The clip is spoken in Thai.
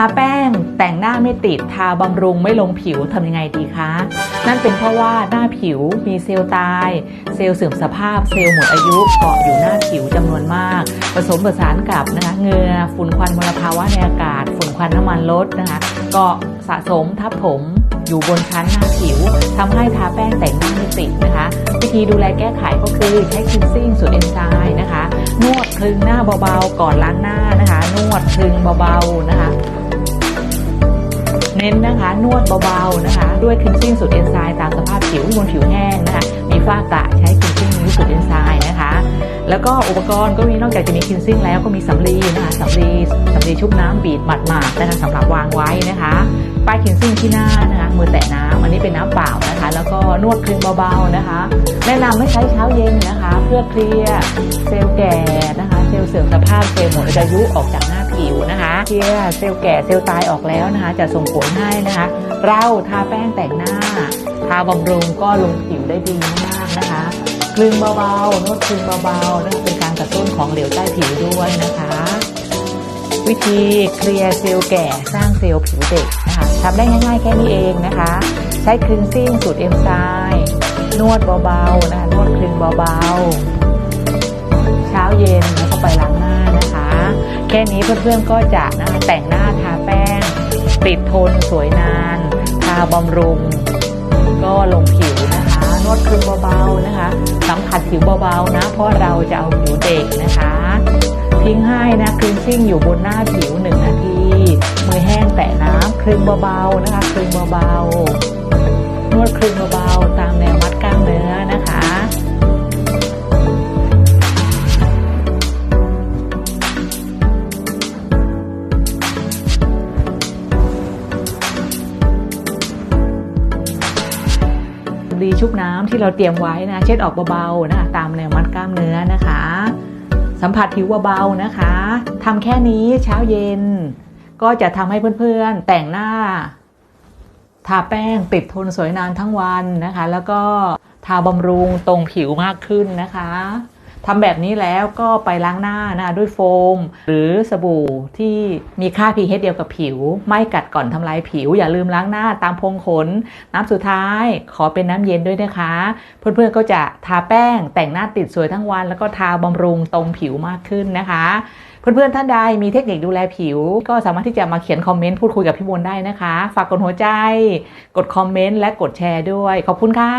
าแป้งแต่งหน้าไม่ติดทาบำรุงไม่ลงผิวทำยังไงดีคะ นั่นเป็นเพราะว่าหน้าผิวมีเซลล์ตาย เซลล์เสื่อมสภาพเซลล์หมดอายุเกาะอยู่หน้าผิวจำนวนมาก ผสมผสานกับนะคะเงือฝุ่นควันมลภาวะในอากาศ ฝุ่นควันน้ำมันลดนะคะเกาะสะสมทับถมอยู่บนชั้นหน้าผิวทำให้ทาแป้งแต่งหน้าไม่ติดนะคะ วิธีดูแลแก้ไขก็คือใช้คลีนซิ่งสูตรเอนไซม์นะคะ นวดคลึงหน้าเบาๆ ก่อนล้างหน้านะคะ นวดคลึงเบาๆนะคะ เน้นนะคะนวดเบาๆนะคะ ด้วยคลีนซิ่งสูตรเอนไซม์ตามสภาพผิวบนผิวแห้งนะคะ มีฝ้ากระใช้คลีนซิ่งนี้สูตรเอนไซม์นะคะ แล้วก็อุปกรณ์ก็มีนอกจากจะมีคลีนซิ่งแล้วก็มีสำลีนะคะสำลีสำลีชุบน้ำบีดหมาดๆนะคะสำหรับวางไว้นะคะป้ายคลีนซิ่งที่หน้านะคะมือแตะน้ำอันนี้เป็นน้ำเปล่านะคะ แล้วก็นวดคลึงเบาๆนะคะ แนะนำให้ใช้เช้าเย็นนะคะ เพื่อเคลียร์เซลล์แก่นะคะ ซลล์เสื่อมสภาพเซลล์หมดอายุออกจากหน้าผิวนะคะเคลียร์เซลล์แก่เซลล์ตายออกแล้วนะคะ จะส่งผลให้นะคะ เราทาแป้งแต่งหน้า ทาบำรุงก็ลงผิวได้ดีมากนะคะคลึงเบาๆนวดคลึงเบาๆนั่นเป็นการกระตุ้นของเหลวใต้ผิวด้วยนะคะ วิธีเคลียร์เซลล์แก่สร้างเซลล์ผิวเด็กนะคะทำได้ง่ายๆแค่นี้เองนะคะ ใช้คลึงซิ่งสูตรเอ็มไซม์นวดเบาๆนะคะนวดคลึงเบาๆ เย็นแล้วก็ไปล้างหน้านะคะ แค่นี้เพื่อนๆก็จะนะคะแต่งหน้าทาแป้ง ติดทนสวยนาน ทาบำรุง ก็ลงผิวนะคะนวดคลึงเบาๆนะคะ สัมผัสผิวเบาๆนะ เพราะเราจะเอาผิวเด็กนะคะ ทิ้งให้นะคลึงซิ่งอยู่บนหน้าผิวหนึ่งนาทีมือแห้งแตะน้ำคลึงเบาๆนะคะคลึงเบาๆนวดคลึงเบาๆตามแนวมัดกล้ามเนื้อ ดีชุบน้ำที่เราเตรียมไว้นะ เช็ดออกเบาๆนะคะตามแนวมัดกล้ามเนื้อนะคะ สัมผัสผิวเบาๆนะคะทำแค่นี้เช้าเย็น ก็จะทำให้เพื่อนๆแต่งหน้า ทาแป้งติดทนสวยนานทั้งวันนะคะ แล้วก็ทาบำรุงตรงผิวมากขึ้นนะคะ ทำแบบนี้แล้วก็ไปล้างหน้านะด้วยโฟม หรือสบู่ที่มีค่า pH เดียวกับผิว ไม่กัดก่อนทำลายผิว อย่าลืมล้างหน้าตามพงขน น้ำสุดท้ายขอเป็นน้ำเย็นด้วยนะคะ เพื่อนๆก็จะทาแป้งแต่งหน้าติดสวยทั้งวัน แล้วก็ทาบำรุงตรงผิวมากขึ้นนะคะเพื่อนๆท่านใดมีเทคนิคดูแลผิว ก็สามารถที่จะมาเขียนคอมเมนต์พูดคุยกับพี่มนได้นะคะ ฝากกดหัวใจ กดคอมเมนต์และกดแชร์ด้วย ขอบคุณค่ะ